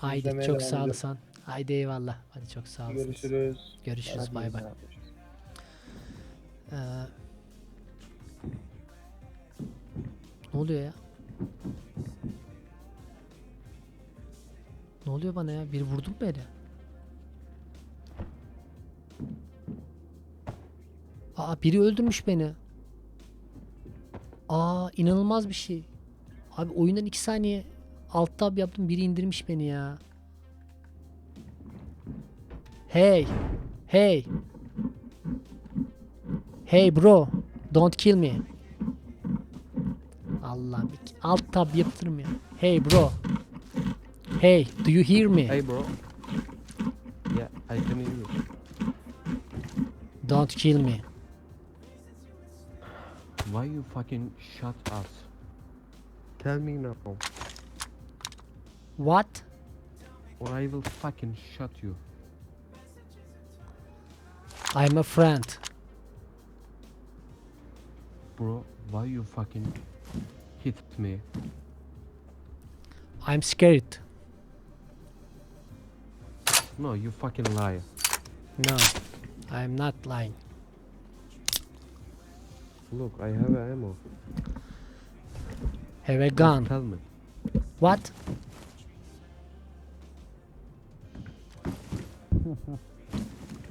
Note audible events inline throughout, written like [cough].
Haydi İzlemeye çok sağ olasın. Haydi eyvallah. Hadi çok sağ olasın. Görüşürüz. Görüşürüz bay bay. Ee, ne oluyor ya? Ne oluyor bana ya? Biri vurdu mu beni? Aa biri öldürmüş beni. Aa inanılmaz bir şey. Abi oyundan 2 saniye alt tab yaptım biri indirmiş beni ya. Hey. Hey. Hey bro. Don't kill me. Allah'ım alt tab yaptırım ya. Hey bro. Hey, do you hear me? Hey bro. Yeah, I can hear you. Don't kill me. Why you fucking shut us? Tell me now, What? or I will fucking shut you. I'm a friend. Bro, why you fucking hit me? I'm scared. No, you fucking lie. No, I'm not lying. Look, I have a ammo. Have a gun. Tell me. What?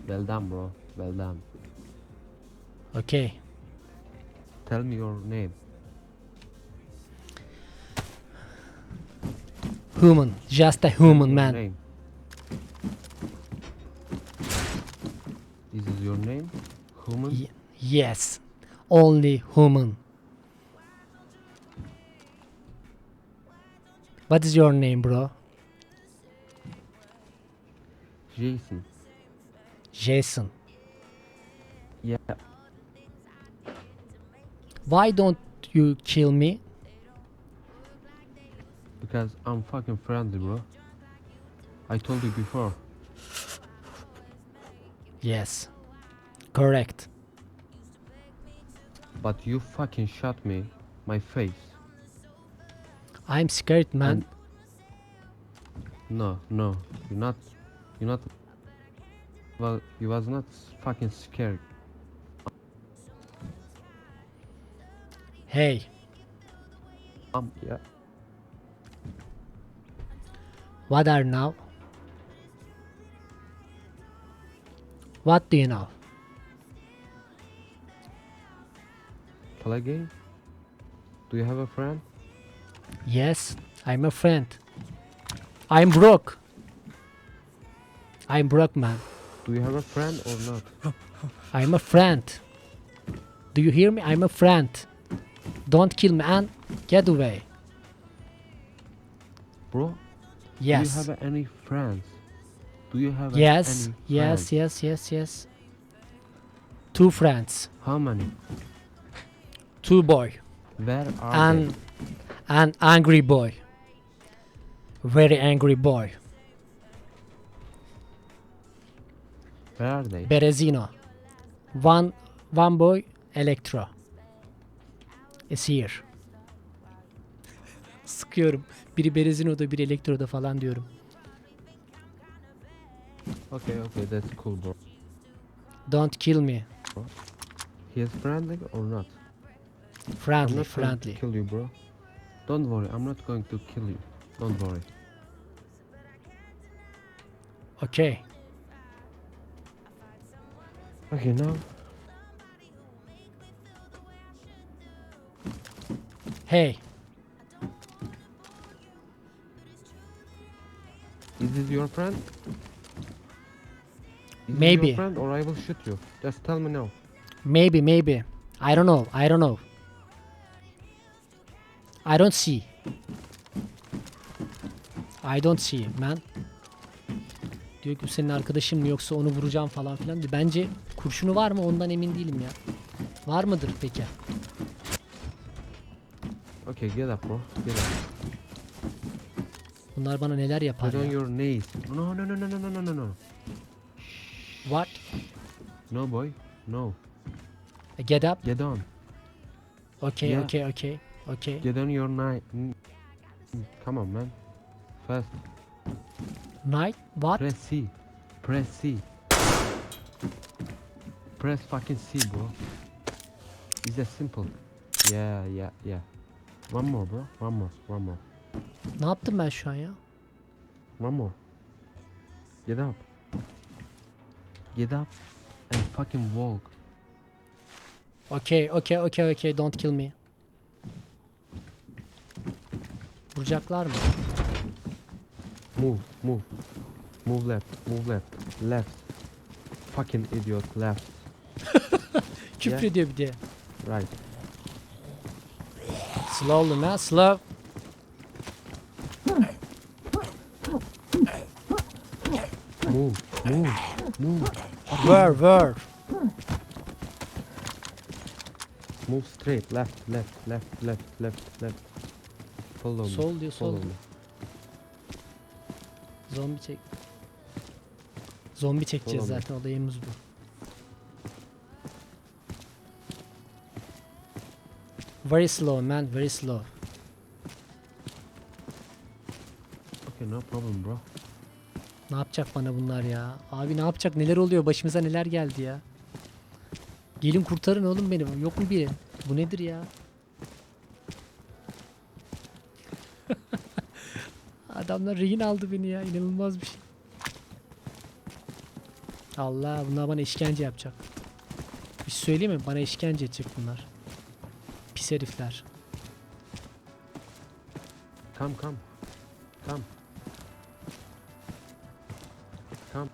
Well done, bro. Well done. Okay. Tell me your name. Human. Just a human man. Name. This is your name? Human? Ye- yes. Only human. What is your name, bro? Jason. Jason. Yeah. Why don't you kill me? Because I'm fucking friendly, bro. I told you before. Yes. Correct. But you fucking shot me, my face. I'm scared, man. And- No, no, you're not. You're not. Well, he was not fucking scared. Hey, Um, yeah. what are now? What do you know? Play game. Do you have a friend? Yes, I'm a friend. I'm broke. I'm broke, man. Do you have a friend or not? I'm a friend. Do you hear me? I'm a friend. Don't kill me and get away. Bro, Yes. do you have any friends? Do you have yes, any yes, yes, yes, yes. Two friends. How many? Two boy. Where are and an angry boy very angry boy Where are they? berezino one one boy electro is [laughs] here sıkıyorum biri berezino'da biri elektroda falan diyorum Okay, okay, that's cool, bro. don't kill me He is friendly or not? I'm friendly not going friendly to kill you, bro. Don't worry, I'm not going to kill you. Don't worry. okay Okay, now hey is this your friend? Is Maybe. your friend or I will shoot you. Just tell me now. maybe maybe i don't know i don't know i don't see i don't see man Diyor ki senin arkadaşın mı yoksa onu vuracağım falan filan diyor. Bence kurşunu var mı ondan emin değilim ya. Var mıdır peki? Okay, get up bro. Get up. Bunlar bana neler yapar I ya. your need. No, no, no, no, no, no, no, no. What? No boy. No. Uh, get up. Get on. Okay, Yeah. okay, okay. Okay. Get on your night. Come on man. Fast. Night? What? Press C. Press C. Press fucking C, bro. It's that simple. Yeah, yeah, yeah. One more, bro. One more, one more, Ne yaptım ben şu an ya? one more. Get up. Get up and fucking walk. Okay, okay, okay, okay. Don't kill me. Vuracaklar mı? Move, move. Move left, move left, left. Fucking idiot, left, [laughs] Küfür Yeah. ediyor bir de. right. Slowly man, slow. Move, move, move. Where, where? Move straight, left, left, left, left, left, left. Follow me. Sol diyor, sol follow diyor. me. Zombi çek. Zombi çekeceğiz Olamaz. zaten olayımız bu. Very slow man, very slow. Okay, no problem, bro. Ne yapacak bana bunlar ya? Abi ne yapacak? Neler oluyor? Başımıza neler geldi ya? Gelin kurtarın oğlum beni. Yok mu biri? Bu nedir ya? Adamlar rehin aldı beni ya. İnanılmaz bir şey. Allah bunlar bana işkence yapacak. Bir şey söyleyeyim mi? Bana işkence edecek bunlar. Pis herifler. Come, come, come, come.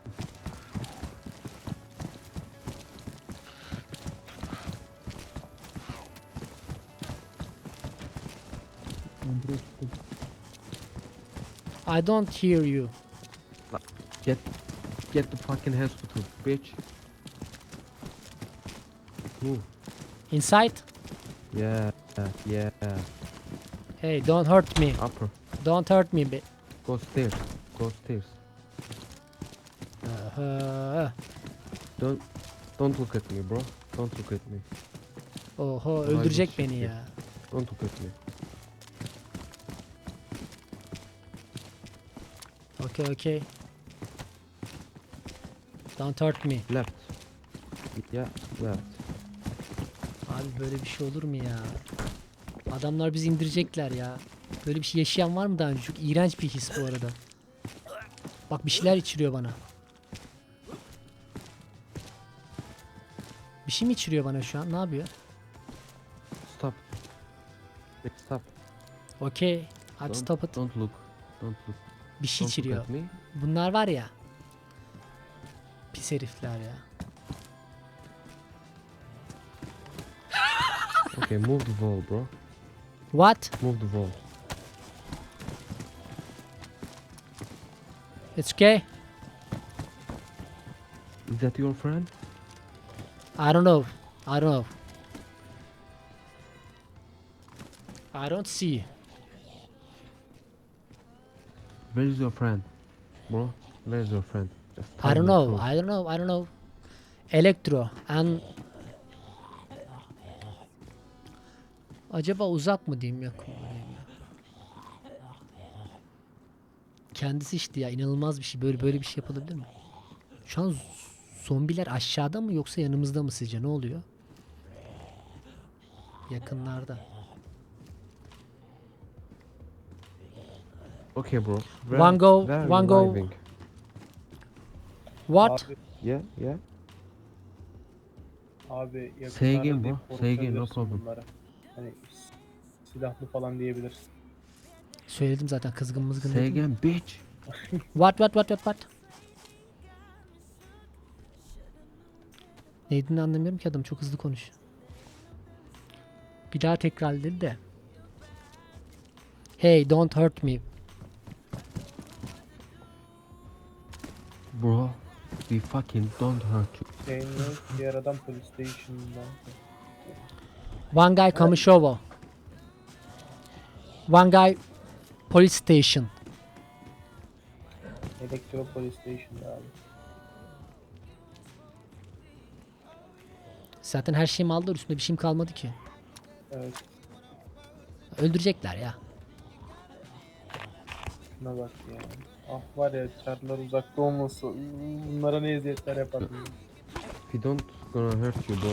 I don't hear you. Get, get the fucking hospital, bitch. Move. Inside? Yeah, yeah. Hey, don't hurt me. Upper. Don't hurt me. Be Go stairs. Go stairs. Aha. Don't, don't look at me, bro. Don't look at me. Oho öldürecek beni ya. Don't look at me. Okay okay. Don't hurt me. Left. Yeah, left. Abi böyle bir şey olur mu ya? Adamlar bizi indirecekler ya. Böyle bir şey yaşayan var mı daha önce? Çok iğrenç bir his bu arada. Bak bir şeyler içiriyor bana. Bir şey mi içiriyor bana şu an? Ne yapıyor? Stop. Stop. Okay. Don't- stop it. Don't look. Don't look. Bir şey içiriyor. Bunlar var ya. Pis herifler ya. Okay, move the wall, bro. What? Move the wall. It's okay. Is that your friend? I don't know. I don't know. I don't see. Where is your friend? Bro, where is your friend? Just I don't know. I don't know. I don't know. Elektro and Acaba uzak mı diyeyim yakın mı diyeyim ya? Kendisi işte ya inanılmaz bir şey. Böyle böyle bir şey yapılabilir mi? Şu an zombiler aşağıda mı yoksa yanımızda mı sizce? Ne oluyor? Yakınlarda. Okay, bro. Where, One go, where one go. living? What? Abi, Yeah, yeah. abi Say yakınlarda again, deyip bro. Say again, no korkutabilirsin problem. Hani s- silahlı falan diyebilirsin. Söyledim zaten kızgın mızgın Say dedim. again, bitch. [laughs] What what what what what? Ne dediğini anlamıyorum ki adam çok hızlı konuşuyor. Bir daha tekrar dedi de. Hey don't hurt me. Bro, we fucking don't hurt you. Diğer adam police station'dan. One guy Kamishovo. One guy police station. Elektro police station'da abi. Zaten her şeyimi aldılar üstünde bir şeyim kalmadı ki. Evet Öldürecekler ya. şuna bak ya. Ah var ya çarlar uzakta olması. Bunlara ne eziyetler yapardım. We don't gonna hurt you bro.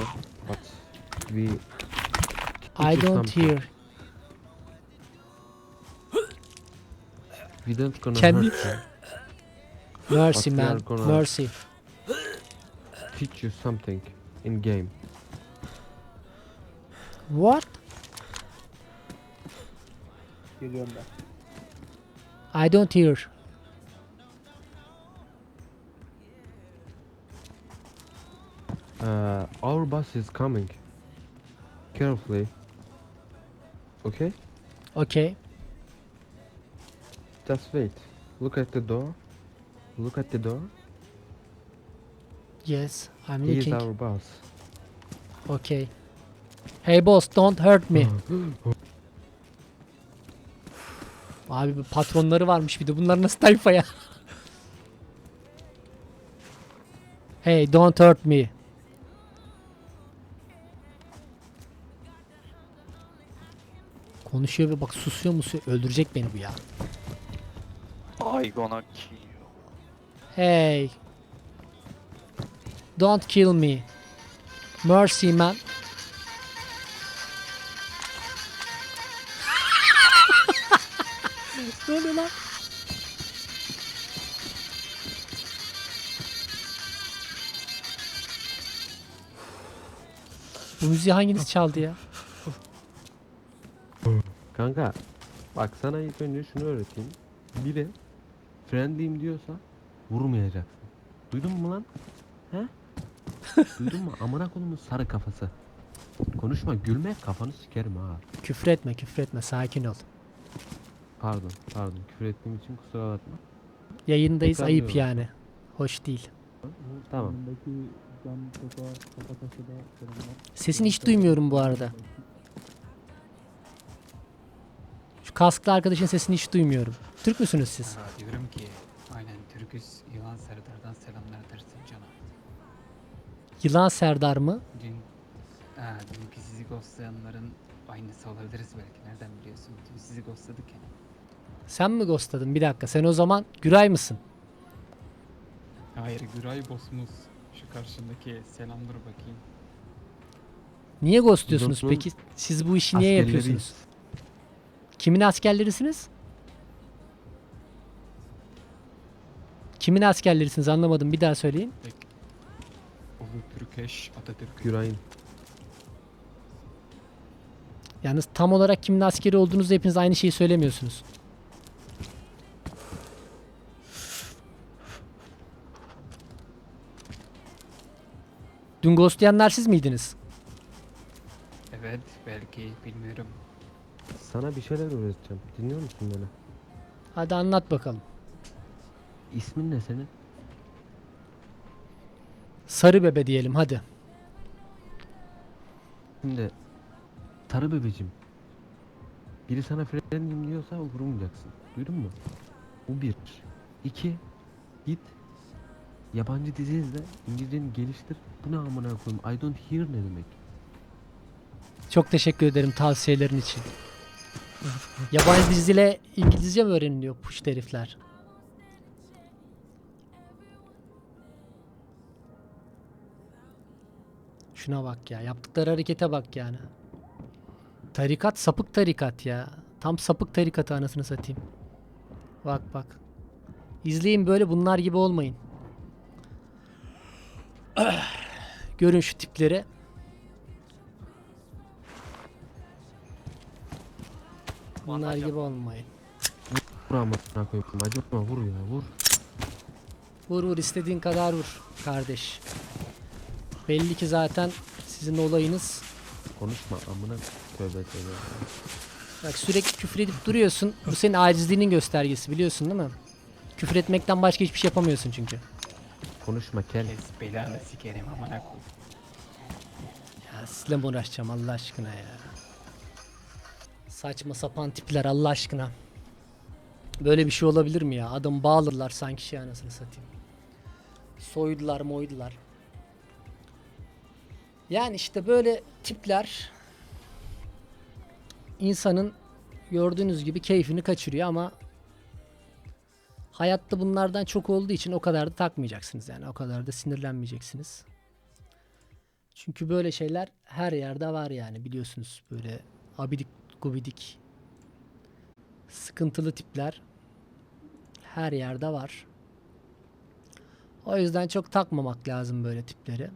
But we I don't something. hear. We don't gonna Kendi- hurt you. Mercy man. Mercy. Teach you something in game. What? Geliyorum ben. I don't hear. Uh, our bus is coming. Carefully. Okay? Okay. Just wait. Look at the door. Look at the door. Yes, I'm He is looking. our boss. Okay. Hey boss, don't hurt me. [gasps] Abi bu patronları varmış bir de. Bunlar nasıl tayfa ya? [laughs] hey, don't hurt me. Konuşuyor ve bak susuyor musuyor. Öldürecek beni bu ya. I gonna kill you. Hey. Don't kill me. Mercy man. [laughs] ne oluyor lan? Bu müziği hanginiz çaldı ya? Kanka bak sana ilk önce şunu öğreteyim. Biri friendly'im diyorsa vurmayacaksın. Duydun mu lan? He? [laughs] Duydun mu? Amına kodumun sarı kafası. Konuşma gülme kafanı sikerim ha. Küfür etme küfür etme sakin ol. Pardon pardon küfür ettiğim için kusura bakma. Yayındayız ayıp Tekrarlıyorum. yani. Hoş değil. Tamam. Sesini hiç duymuyorum bu arada. Kasklı arkadaşın sesini hiç duymuyorum. Türk müsünüz siz? Ha, diyorum ki aynen Türküs Yılan Serdar'dan selamlar dersin cana. Yılan Serdar mı? Dün, ha, dünkü sizi ghostlayanların aynısı olabiliriz belki nereden biliyorsun? Dün sizi ghostladık ya. Sen mi ghostladın? Bir dakika. Sen o zaman Güray mısın? Hayır Güray Bosmus. Şu karşındaki selamdır bakayım. Niye ghostluyorsunuz Dostum, peki? Siz bu işi niye Askerleriyiz. yapıyorsunuz? Kimin askerlerisiniz? Kimin askerlerisiniz anlamadım. Bir daha söyleyin. Ulu Türkeş Atatürk. Güray'ın. Yalnız tam olarak kimin askeri olduğunuzu hepiniz aynı şeyi söylemiyorsunuz. Dün ghostlayanlar siz miydiniz? Evet belki bilmiyorum. Sana bir şeyler öğreteceğim. Dinliyor musun beni? Hadi anlat bakalım. İsmin ne senin? Sarı bebe diyelim hadi. Şimdi Sarı bebecim. Biri sana friendly'im diyorsa vurmayacaksın. Duydun mu? Bu bir. İki. Git. Yabancı dizi izle. İngilizceni geliştir. Bu ne amına koyayım? I don't hear ne demek? Çok teşekkür ederim tavsiyelerin için. Yabancı diziyle İngilizce mi öğreniliyor puş herifler? Şuna bak ya. Yaptıkları harekete bak yani. Tarikat sapık tarikat ya. Tam sapık tarikatı anasını satayım. Bak bak. İzleyin böyle bunlar gibi olmayın. [clears throat] Görün şu tipleri. Bunlar gibi olmayın. Vur amına koyayım. Acıtma vur ya vur. Vur vur istediğin kadar vur kardeş. Belli ki zaten sizin olayınız. Konuşma amına tövbe tövbe. Bak sürekli küfür edip duruyorsun. Bu senin acizliğinin göstergesi biliyorsun değil mi? Küfür etmekten başka hiçbir şey yapamıyorsun çünkü. Konuşma kel. Ez belanı sikerim amına koy. Ya sizle mi uğraşacağım Allah aşkına ya. Saçma sapan tipler Allah aşkına. Böyle bir şey olabilir mi ya? Adam bağlarlar sanki şey anasını satayım. Soydular moydular. Yani işte böyle tipler insanın gördüğünüz gibi keyfini kaçırıyor ama Hayatta bunlardan çok olduğu için o kadar da takmayacaksınız yani. O kadar da sinirlenmeyeceksiniz. Çünkü böyle şeyler her yerde var yani biliyorsunuz böyle abidik gubidik sıkıntılı tipler her yerde var. O yüzden çok takmamak lazım böyle tipleri.